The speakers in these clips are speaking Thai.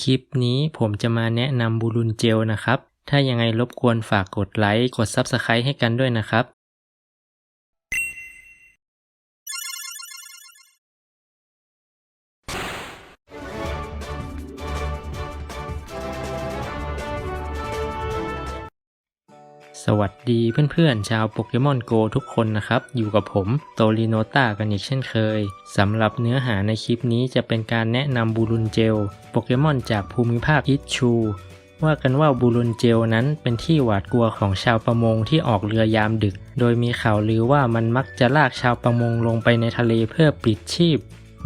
คลิปนี้ผมจะมาแนะนำบูรุนเจลนะครับ ถ้ายังไงรบกวนฝากกดไลค์ กด Subscribe ให้กันด้วยนะครับ สวัสดีเพื่อนๆ ชาวโปเกมอนโกทุกคนนะครับ อยู่กับผมโตริโนต้ากันอีกเช่นเคยสำหรับเนื้อหาในคลิปนี้จะเป็นการแนะนำบูรุนเจล โปเกมอนจากภูมิภาคอิชชูว่ากันว่าบูรุนเจลนั้นเป็นที่หวาดกลัวของชาวประมงที่ออกเรือยามดึก โดยมีข่าวลือว่ามันมักจะลากชาวประมงลงไปในทะเลเพื่อปลิดชีพ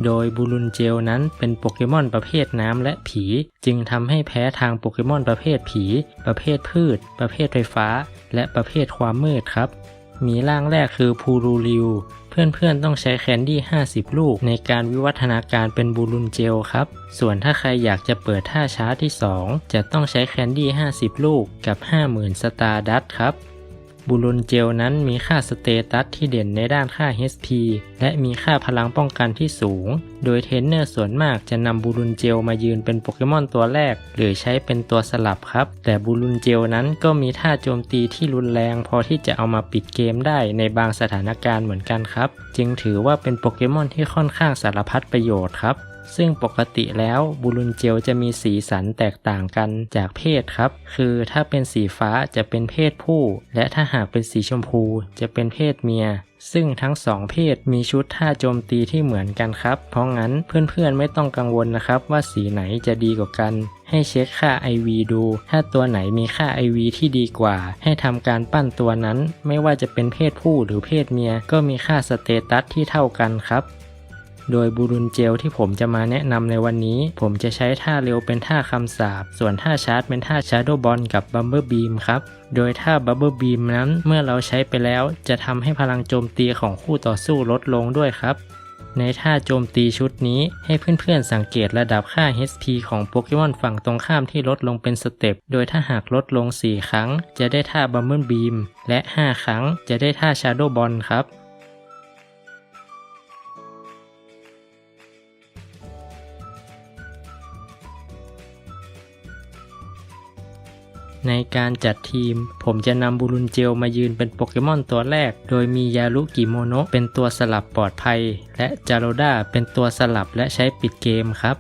โดยบูรุนเจลนั้นเป็นโปเกมอนประเภทน้ำและผี จึงทำให้แพ้ทางโปเกมอนประเภทผี ประเภทพืช ประเภทไฟฟ้า และประเภทความมืดครับ มีร่างแรกคือพูรูริว เพื่อนๆต้องใช้แคนดี้ 50 ลูกในการวิวัฒนาการเป็นบูรุนเจลครับ ส่วนถ้าใครอยากจะเปิดท่าช้าที่ 2 จะต้องใช้แคนดี้ 50 ลูกกับ 50,000 สตาร์ดัตครับ บูรุนเจลนั้นมีค่าสเตตัสที่เด่นในด้านค่า HP และมีค่าพลังป้องกันที่สูง โดยเทรนเนอร์ส่วนมากจะนำบูรุนเจลมายืนเป็นโปเกมอนตัวแรก หรือใช้เป็นตัวสลับครับ แต่บูรุนเจลนั้นก็มีท่าโจมตีที่รุนแรงพอที่จะเอามาปิดเกมได้ในบางสถานการณ์เหมือนกันครับ จึงถือว่าเป็นโปเกมอนที่ค่อนข้างสารพัดประโยชน์ครับ ซึ่งปกติแล้วบูรุนเจลจะมีสีสันแตกต่างกันจากเพศครับ คือถ้าเป็นสีฟ้าจะเป็นเพศผู้ และถ้าหากเป็นสีชมพูจะเป็นเพศเมียซึ่งทั้งสองเพศมีชุดท่าโจมตีที่เหมือนกันครับ เพราะงั้นเพื่อนๆไม่ต้องกังวลนะครับว่าสีไหนจะดีกว่ากัน ให้เช็คค่า IV ดู ถ้าตัวไหนมีค่า IV ที่ดีกว่า ให้ทำการปั้นตัวนั้น ไม่ว่าจะเป็นเพศผู้หรือเพศเมีย ก็มีค่าสเตตัสที่เท่ากันครับ โดยบูรุนเจลที่ผมจะมาแนะนำในวันนี้ ผมจะใช้ท่าเร็วเป็นท่าคำสาปส่วนท่าชาร์จเป็นท่าชาร์โดบอลกับบัมเบอร์บีมครับ โดยท่าบัมเบอร์บีมนั้นเมื่อเราใช้ไปแล้ว จะทำให้พลังโจมตีของคู่ต่อสู้ลดลงด้วยครับในท่าโจมตีชุดนี้ให้เพื่อนๆสังเกตระดับค่า HP ของโปเกมอนฝั่งตรงข้ามที่ลดลงเป็นสเต็ป โดยถ้าหากลดลง 4 ครั้ง จะได้ท่าบัมเบิลบีม และ 5 ครั้งจะได้ท่าชาร์โดบอลครับ ในการจัดทีม ผมจะนำบูรุนเจลมายืนเป็นโปเกมอนตัวแรก โดยมียารุกิโมโนะเป็นตัวสลับปลอดภัย และจาโรดาเป็นตัวสลับและใช้ปิดเกมครับ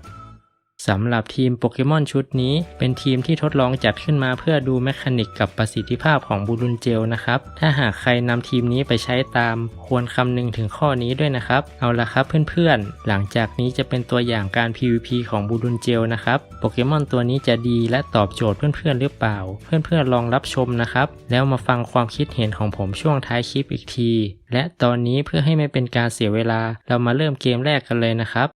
สำหรับทีมโปเกมอนชุดนี้ เป็นทีมที่ทดลองจัดขึ้นมาเพื่อดูแมคานิกกับประสิทธิภาพของบูรุนเจลนะครับ ถ้าหากใครนำทีมนี้ไปใช้ตาม ควรคำนึงถึงข้อนี้ด้วยนะครับ เอาละครับเพื่อนๆ หลังจากนี้จะเป็นตัวอย่างการ PVP ของบูรุนเจลนะครับ โปเกมอนตัวนี้จะดีและตอบโจทย์เพื่อนๆหรือเปล่า เพื่อนๆลองรับชมนะครับ แล้วมาฟังความคิดเห็นของผมช่วงท้ายคลิปอีกที และตอนนี้เพื่อให้ไม่เป็นการเสียเวลา เรามาเริ่มเกมแรกกันเลยนะครับ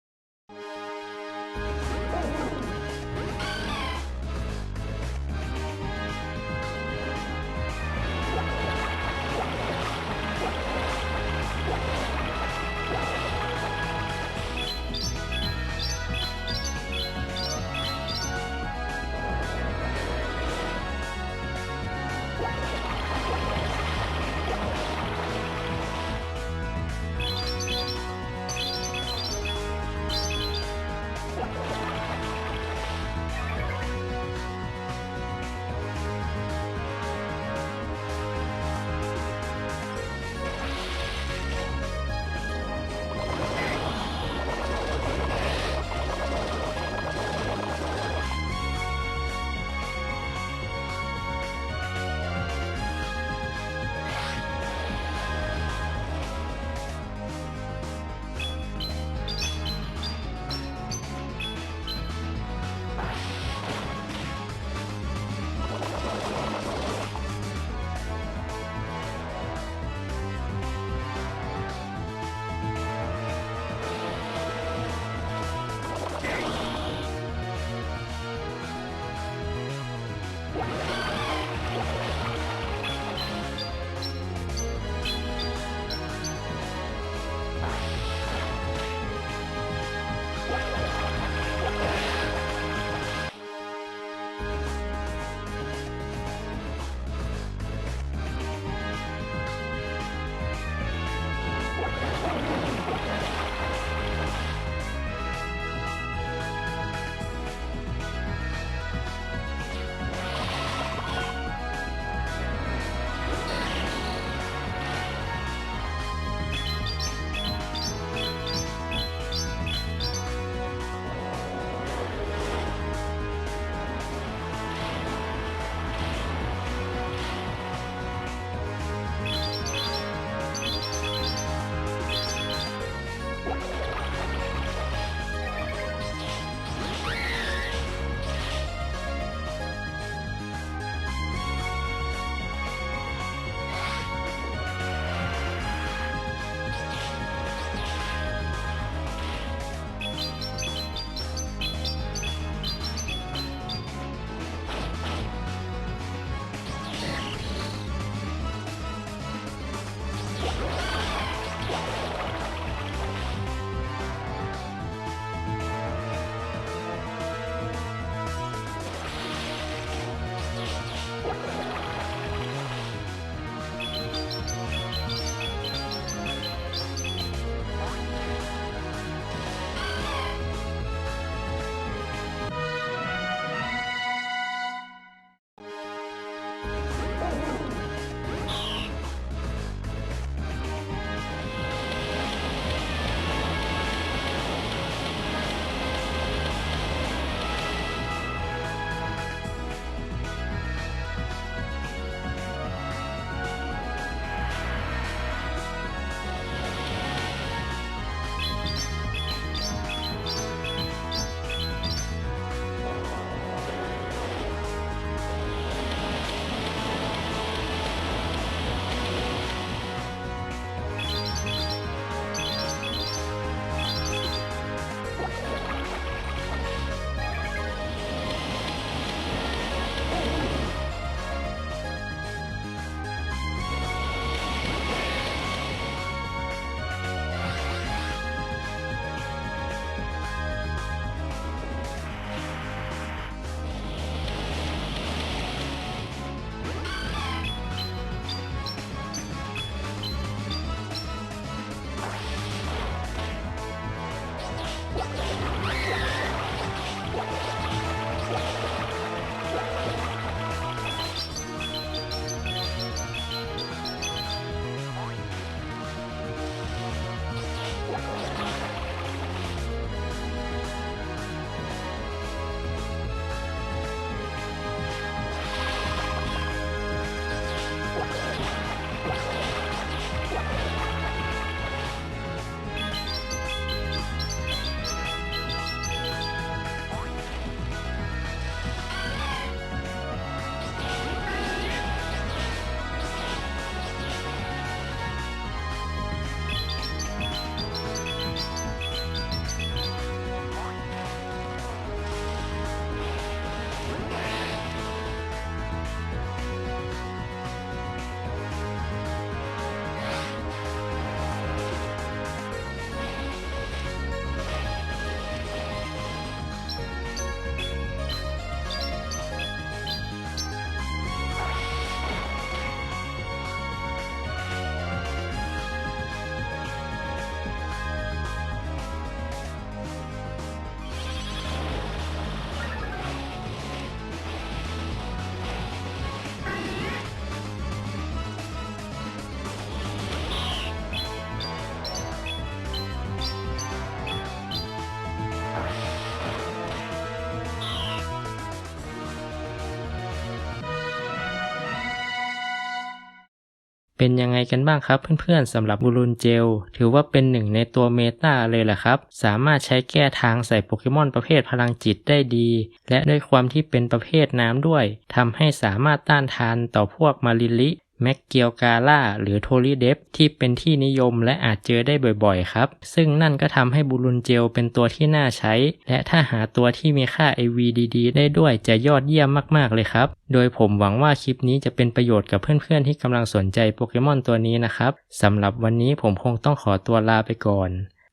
เป็นยังไงกันบ้างครับเพื่อนๆสำหรับบูรุนเจล ถือว่าเป็นหนึ่งในตัวเมตาเลยแหละครับ สามารถใช้แก้ทางใส่โปเกมอนประเภทพลังจิตได้ดี และด้วยความที่เป็นประเภทน้ำด้วยทำให้สามารถต้านทานต่อพวกมาริลิ แม็กเกียวกาล่าหรือโทริเดฟที่เป็นที่นิยมและอาจเจอได้บ่อยๆครับ ซึ่งนั่นก็ทำให้บูรุนเจลเป็นตัวที่น่าใช้ และถ้าหาตัวที่มีค่า AV ดีๆ ได้ด้วยจะยอดเยี่ยมมากๆเลยครับ โดยผมหวังว่าคลิปนี้จะเป็นประโยชน์กับเพื่อนๆที่กำลังสนใจโปเกมอนตัวนี้นะครับสำหรับวันนี้ผมคงต้องขอตัวลาไปก่อน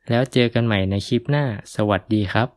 แล้วเจอกันใหม่ในคลิปหน้า สวัสดีครับ